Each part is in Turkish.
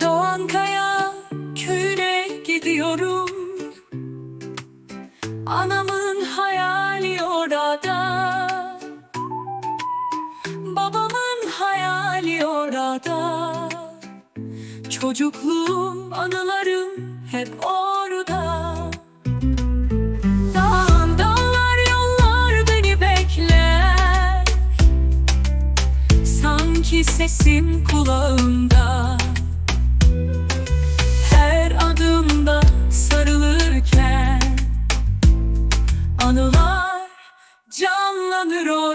Doğankaya köyüne gidiyorum. Anamın hayali Çocukluğum anılarım hep orada. Dağ- Dağlar yollar beni bekler. Sanki sesim kulağımda. Her adımda sarılırken Anılar canlanır orada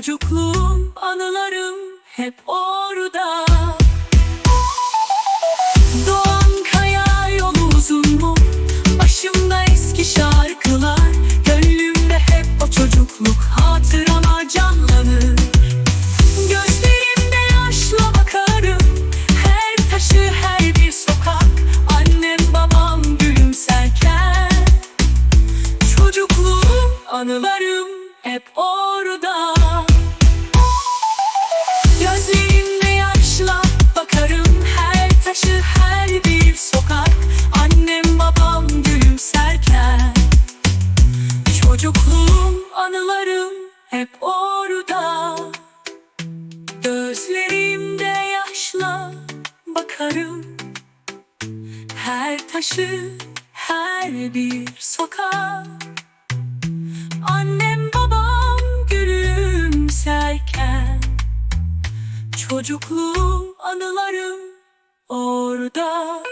Çocukluğum anılarım hep orada. Doğan kaya yolu uzun mu? Başımda eski şarkılar Gönlümde hep o çocukluk hatıralar canlanır. Gözlerimde yaşla bakarım Her taşı her bir sokak. Annem babam gülümserken. Çocukluğum anılarım hep orada hep orada. Gözlerimde yaşla bakarım. Her taşı her bir sokak. Annem babam gülümserken Çocukluğum anılarım orada